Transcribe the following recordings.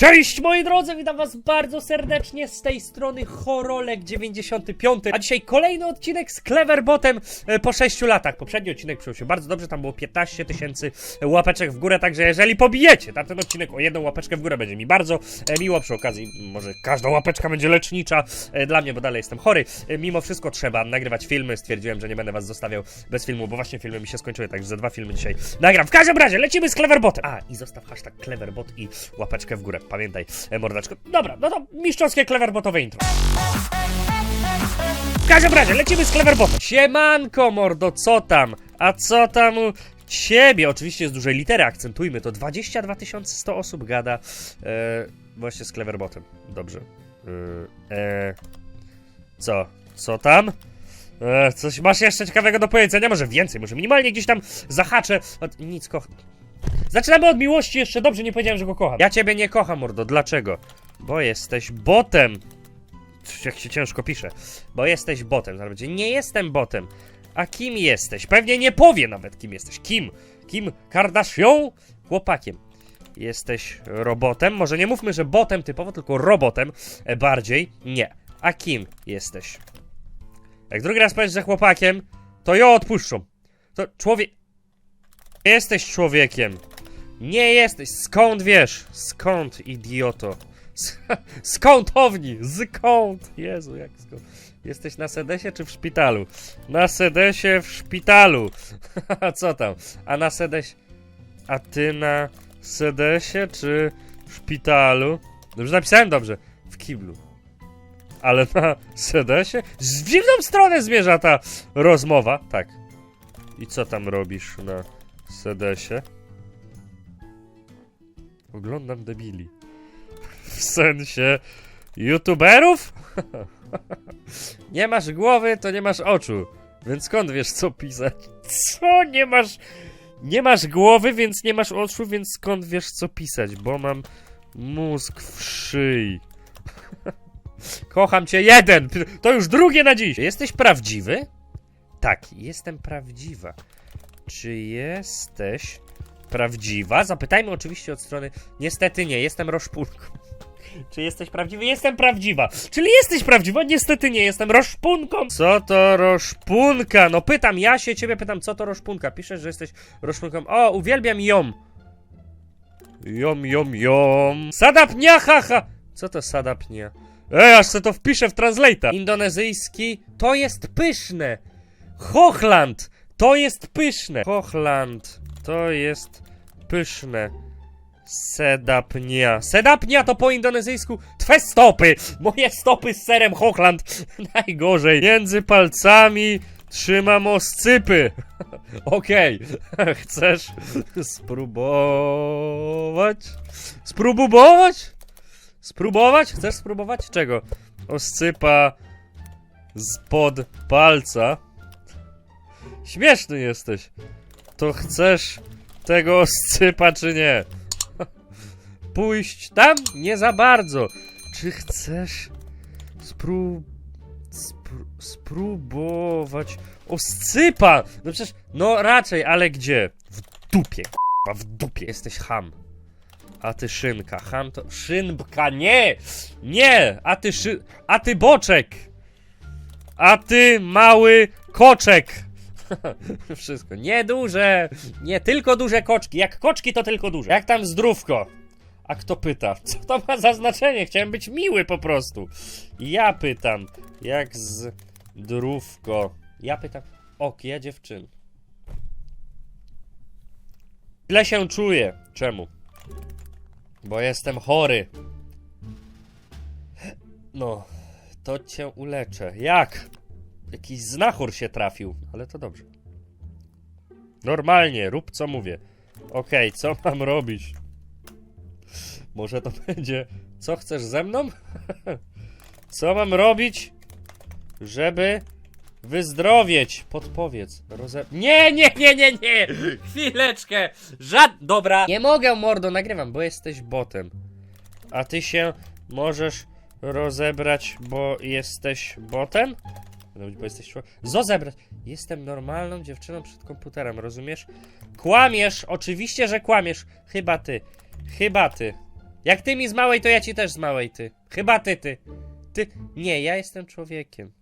Cześć moi drodzy, witam was bardzo serdecznie z tej strony Horolek 95, a dzisiaj kolejny odcinek z Cleverbotem e, po 6 latach. Poprzedni odcinek przyjął się bardzo dobrze, tam było 15 tysięcy łapeczek w górę, także jeżeli pobijecie tamten odcinek o jedną łapeczkę w górę, będzie mi bardzo e, miło. Przy okazji, może każda łapeczka będzie lecznicza e, dla mnie, bo dalej jestem chory. E, Mimo wszystko trzeba nagrywać filmy, stwierdziłem, że nie będę was zostawiał bez filmu, bo właśnie filmy mi się skończyły, także za dwa filmy dzisiaj nagram. W każdym razie, lecimy z Cleverbotem. A, i zostaw hashtag Cleverbot i łapeczkę w górę. Pamiętaj, e, mordaczko. Dobra, no to mistrzowskie Cleverbotowe intro. W każdym razie, lecimy z Cleverbotem. Siemanko, mordo, co tam? A co tam ciebie? Oczywiście z dużej litery, akcentujmy to. 22 100 osób gada e, właśnie z Cleverbotem. Dobrze. E, e, co? Co tam? E, coś masz jeszcze ciekawego do powiedzenia? Może więcej, może minimalnie gdzieś tam zahaczę. Nic, koch... Zaczynamy od miłości jeszcze. Dobrze, nie powiedziałem, że go kocham. Ja ciebie nie kocham, mordo. Dlaczego? Bo jesteś botem. Jak się ciężko pisze. Bo jesteś botem. Zaraz będzie, nie jestem botem. A kim jesteś? Pewnie nie powie nawet, kim jesteś. Kim? Kim Kardashian? Chłopakiem. Jesteś robotem? Może nie mówmy, że botem typowo, tylko robotem e, bardziej. Nie. A kim jesteś? Jak drugi raz powiesz, że chłopakiem, to ją odpuszczą. To człowiek... Jesteś człowiekiem. Nie jesteś. Skąd wiesz? Skąd, idioto? S- Skąd? Jezu, jak skąd? Jesteś na sedesie czy w szpitalu? Na sedesie w szpitalu. Co tam? A na sedesie... A ty na sedesie czy w szpitalu? Dobrze napisałem? Dobrze. W kiblu. Ale na sedesie? Z dziwną stronę zmierza ta rozmowa. Tak. I co tam robisz na sedesie? Oglądam debili. W sensie youtuberów? nie masz głowy, to nie masz oczu. Więc skąd wiesz co pisać? Co? Nie masz... Nie masz głowy, więc nie masz oczu, więc skąd wiesz co pisać? Bo mam mózg w szyi. Kocham cię jeden! To już drugie na dziś! Jesteś prawdziwy? Tak, jestem prawdziwa. Czy jesteś prawdziwa? Zapytajmy oczywiście od strony. Niestety nie, jestem roszpunką. Czy jesteś prawdziwy? Jestem prawdziwa. Czyli jesteś prawdziwa? Niestety nie, jestem roszpunką. Co to roszpunka? No pytam, ja się ciebie pytam, co to roszpunka? Piszesz, że jesteś roszpunką. O, uwielbiam ją. Jom, jom, jom. Sadapnia, haha. Co to sadapnia? Ej, aż se to wpiszę w translate'a. Indonezyjski to jest pyszne. Hochland to jest pyszne. Hochland to jest pyszne. Sedapnia. Sedapnia to po indonezyjsku twe stopy. Moje stopy z serem Hochland. Najgorzej. Między palcami trzymam oscypy. Okej. Chcesz spróbować? Spróbować? Spróbować? Chcesz spróbować? Czego? Oscypa spod palca. Śmieszny jesteś. To chcesz tego oscypa, czy nie? Pójść tam? Nie za bardzo. Czy chcesz spró... Spró... spróbować oscypa? No przecież, no raczej, ale gdzie? W dupie, k***a, w dupie. Jesteś ham. A ty szynka. Ham to... Szynbka, nie! Nie! A ty szy... A ty boczek! A ty mały koczek! Wszystko. Nie duże! Nie tylko duże koczki. Jak koczki, to tylko duże. Jak tam zdrówko? A kto pyta? Co to ma za znaczenie? Chciałem być miły po prostu. Ja pytam. Jak zdrówko? Ja pytam. Ok, ja dziewczyn. Źle się czuję. Czemu? Bo jestem chory. No, to cię uleczę. Jak? Jakiś znachor się trafił, ale to dobrze. Normalnie, rób co mówię. Okej, co mam robić? Może to będzie. Co chcesz ze mną? co mam robić, żeby wyzdrowieć? Podpowiedz. Roze... Nie, nie, nie, nie, nie! Chwileczkę! Żad... Dobra. Nie mogę, mordo, nagrywam, bo jesteś botem. A ty się możesz rozebrać, bo jesteś botem? Robić, bo jesteś człowiek. Zozebrać. Jestem normalną dziewczyną przed komputerem, rozumiesz? Kłamiesz, oczywiście, że kłamiesz. Chyba ty. Chyba ty. Jak ty mi z małej, to ja ci też z małej, ty. Chyba ty, ty. Ty. Nie, ja jestem człowiekiem.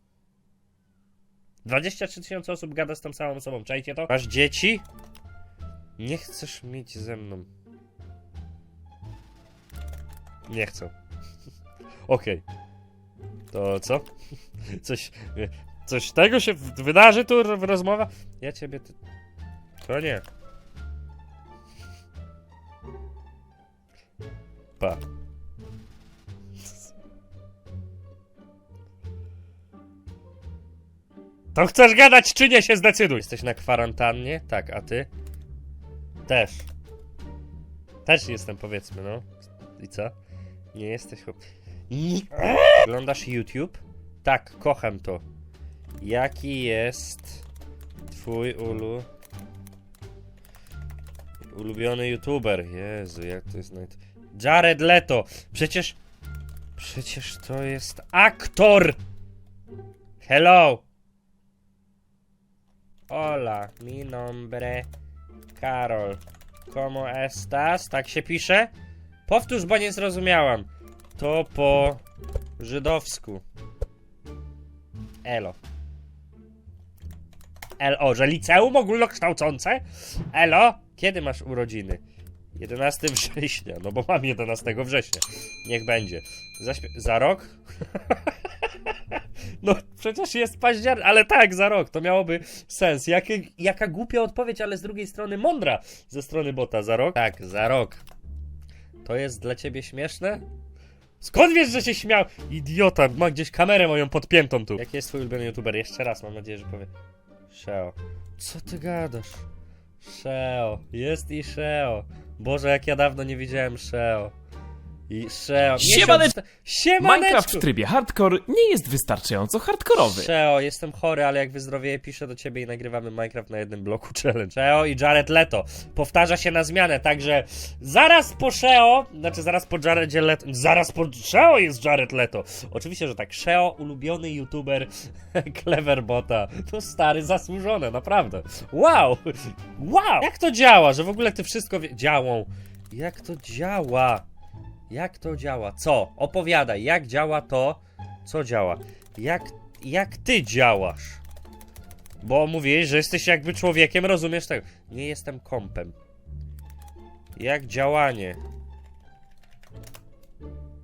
23 tysiące osób gada z tą samą osobą, czajcie to? Masz dzieci? Nie chcesz mieć ze mną. Nie chcę. Okej. To co? Coś... Coś tego się wydarzy tu w rozmowa? Ja ciebie... Ty... To nie. Pa. To chcesz gadać czy nie się zdecyduj. Jesteś na kwarantannie? Tak, a ty? Też. Też jestem powiedzmy, no. I co? Nie jesteś chłop... Oglądasz YouTube? Tak, kocham to. Jaki jest twój ulu... ulubiony YouTuber? Jezu, jak to jest nawet... Jared Leto! Przecież... Przecież to jest aktor! Hello! Hola, mi nombre Karol. Como estas? Tak się pisze? Powtórz, bo nie zrozumiałam. To po żydowsku. Elo. El, o, że liceum ogólnokształcące? Elo, kiedy masz urodziny? 11 września, no bo mam 11 września. Niech będzie. Zaśpie- za rok? no przecież jest październik, ale tak, za rok. To miałoby sens. Jakie, jaka głupia odpowiedź, ale z drugiej strony mądra ze strony bota. Za rok? Tak, za rok. To jest dla ciebie śmieszne? Skąd wiesz, że się śmiał? Idiota, ma gdzieś kamerę moją podpiętą tu. Jaki jest twój ulubiony youtuber? Jeszcze raz, mam nadzieję, że powie. Sheo. Co ty gadasz? Sheo. Jest i Sheo. Boże, jak ja dawno nie widziałem Sheo. I Sheo. Siemaneczko. Siemaneczko! Minecraft w trybie hardcore nie jest wystarczająco hardkorowy. Sheo, jestem chory, ale jak wyzdrowieję, piszę do ciebie i nagrywamy Minecraft na jednym bloku challenge. Sheo i Jared Leto. Powtarza się na zmianę, także zaraz po Sheo, znaczy zaraz po Jaredzie Leto, zaraz po Sheo jest Jared Leto. Oczywiście, że tak. Sheo, ulubiony youtuber Cleverbota. To stary, zasłużone, naprawdę. Wow! Wow! Jak to działa, że w ogóle ty wszystko wie... Działą. Jak to działa? Jak to działa? Co? Opowiadaj, jak działa to, co działa? Jak, jak ty działasz? Bo mówiłeś, że jesteś jakby człowiekiem, rozumiesz tego? Nie jestem kompem. Jak działanie?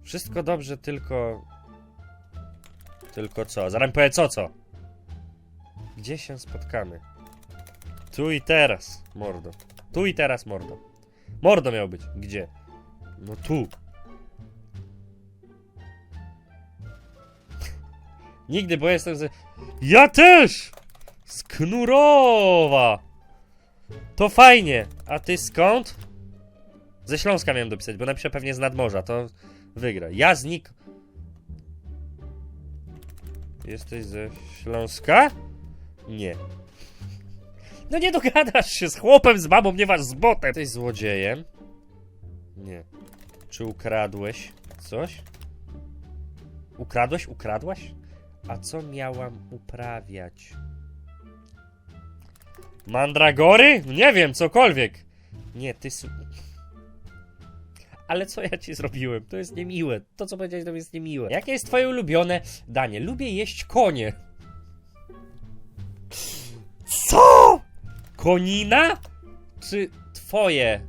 Wszystko dobrze, tylko... Tylko co? Zaraz mi co, co? Gdzie się spotkamy? Tu i teraz, mordo. Tu i teraz, mordo. Mordo miał być. Gdzie? No tu. Nigdy, bo jestem z... Ja też! Z Knurowa! To fajnie. A ty skąd? Ze Śląska miałem dopisać, bo napiszę pewnie z nadmorza, to wygra. Ja z Nik... Jesteś ze Śląska? Nie. No nie dogadasz się z chłopem, z babą, nie waż z botem. Jesteś złodziejem? Nie. Czy ukradłeś coś? Ukradłeś? Ukradłaś? A co miałam uprawiać? Mandragory? Nie wiem, cokolwiek. Nie, ty. Ale co ja ci zrobiłem? To jest niemiłe. To, co powiedziałeś, to jest niemiłe. Jakie jest twoje ulubione danie? Lubię jeść konie. Co? Konina? Czy twoje?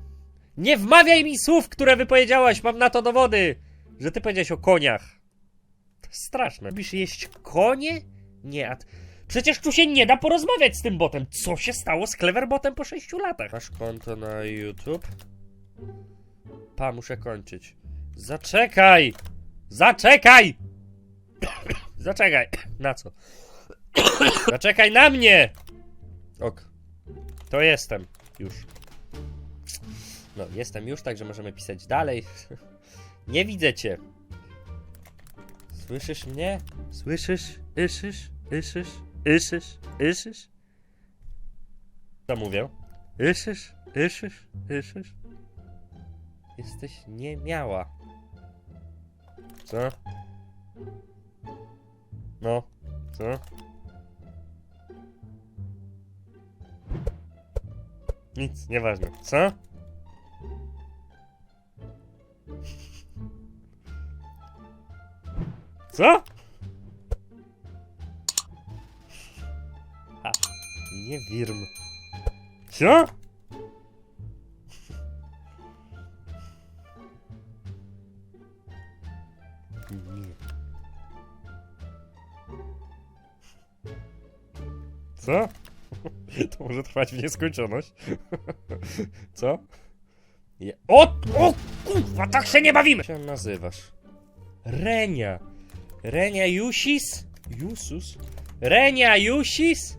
Nie wmawiaj mi słów, które wypowiedziałaś. Mam na to dowody, że ty powiedziałeś o koniach. Straszne. Lubisz jeść konie? Nie, a... Przecież tu się nie da porozmawiać z tym botem. Co się stało z Cleverbotem po 6 latach? Masz konto na YouTube? Pa, muszę kończyć. Zaczekaj! Zaczekaj! Zaczekaj. Na co? Zaczekaj na mnie! Ok. To jestem. Już. No, jestem już, także możemy pisać dalej. Nie widzę cię. Słyszysz mnie? Słyszysz? Iszysz? Iszysz? Iszysz? Iszysz? Co mówię? Iszysz? Iszysz? Iszysz? Jesteś niemiała. Co? No, co? Nic, nieważne. Co? Co? A, nie wirm. Co? Nie. Co? To może trwać w nieskończoność. Co? Je... O! O! Kurwa, tak się nie bawimy! Jak się nazywasz? Renia. Renia Jusis? Jusus? Renia Jusis?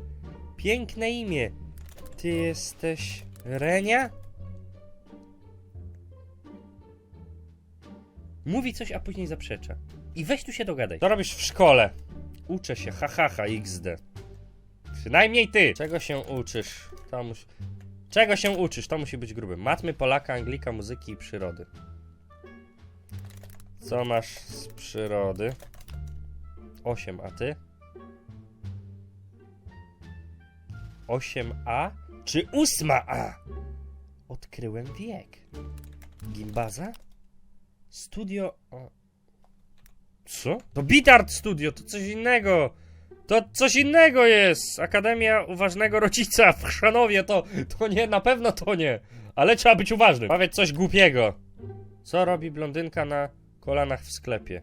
Piękne imię. Ty jesteś Renia? Mówi coś, a później zaprzecza. I weź tu się dogadaj. Co robisz w szkole? Uczę się, ha ha ha xd. Przynajmniej ty. Czego się uczysz? To musi... Czego się uczysz? To musi być gruby. Matmy, Polaka, Anglika, muzyki i przyrody. Co masz z przyrody? 8, a ty? 8A czy 8A? Odkryłem wiek. Gimbaza? Studio. Co? To Bitart Studio, to coś innego. To coś innego jest. Akademia Uważnego Rodzica w Chrzanowie to, to nie, na pewno to nie. Ale trzeba być uważnym. Powiedz coś głupiego. Co robi blondynka na kolanach w sklepie?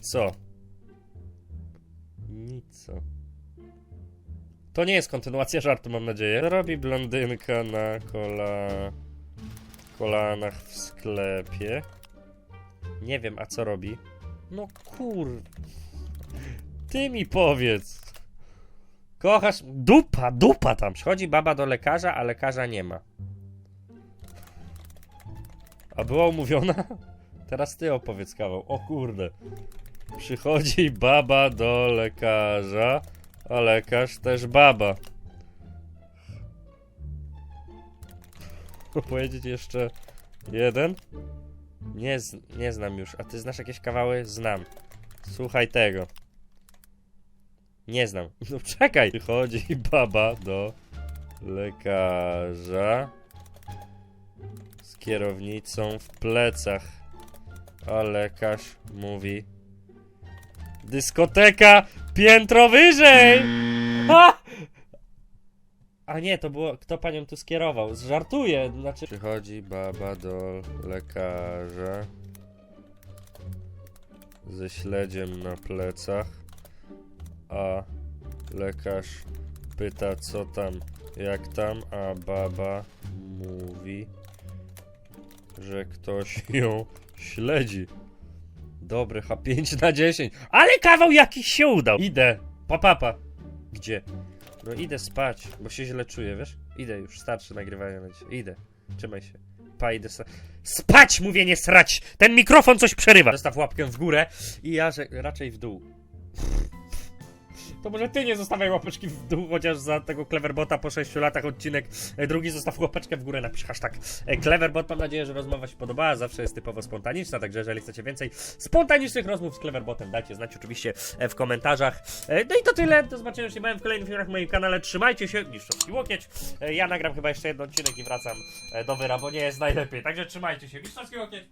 Co? Co. To nie jest kontynuacja żartu, mam nadzieję. Robi blondynka na kola... kolanach w sklepie? Nie wiem, a co robi? No kur... Ty mi powiedz. Kochasz... Dupa, dupa tam. Przychodzi baba do lekarza, a lekarza nie ma. A była umówiona? Teraz ty opowiedz kawał. O kurde. Przychodzi baba do lekarza, a lekarz też baba. Powiedzieć jeszcze jeden? Nie, z, nie znam już. A ty znasz jakieś kawały? Znam. Słuchaj tego. Nie znam. No czekaj. Przychodzi baba do lekarza z kierownicą w plecach. A lekarz mówi Dyskoteka piętro wyżej! Ha! A nie, to było, kto panią tu skierował? Żartuję, znaczy... Przychodzi baba do lekarza ze śledziem na plecach, a lekarz pyta co tam, jak tam, a baba mówi, że ktoś ją śledzi. Dobry, H5 na 10. Ale kawał jakiś się udał. Idę. Papa. Pa. Gdzie? No idę spać, bo się źle czuję, wiesz? Idę już, starczy nagrywania na dzisiaj. Idę. Trzymaj się. Pa, idę sa- Spać, mówię, nie srać! Ten mikrofon coś przerywa. Zostaw łapkę w górę i ja że raczej w dół. To może ty nie zostawiaj łapeczki w dół, chociaż za tego Cleverbota po 6 latach odcinek e, drugi zostaw łapeczkę w górę, napisz hashtag e, Cleverbot. Mam nadzieję, że rozmowa się podobała, zawsze jest typowo spontaniczna, także jeżeli chcecie więcej spontanicznych rozmów z Cleverbotem, dajcie znać oczywiście e, w komentarzach. No i to tyle, do zobaczenia się w kolejnych filmach na moim kanale, trzymajcie się, Niszczowski Łokieć. Ja nagram chyba jeszcze jeden odcinek i wracam do wyra, bo nie jest najlepiej, także trzymajcie się, Niszczowski Łokieć.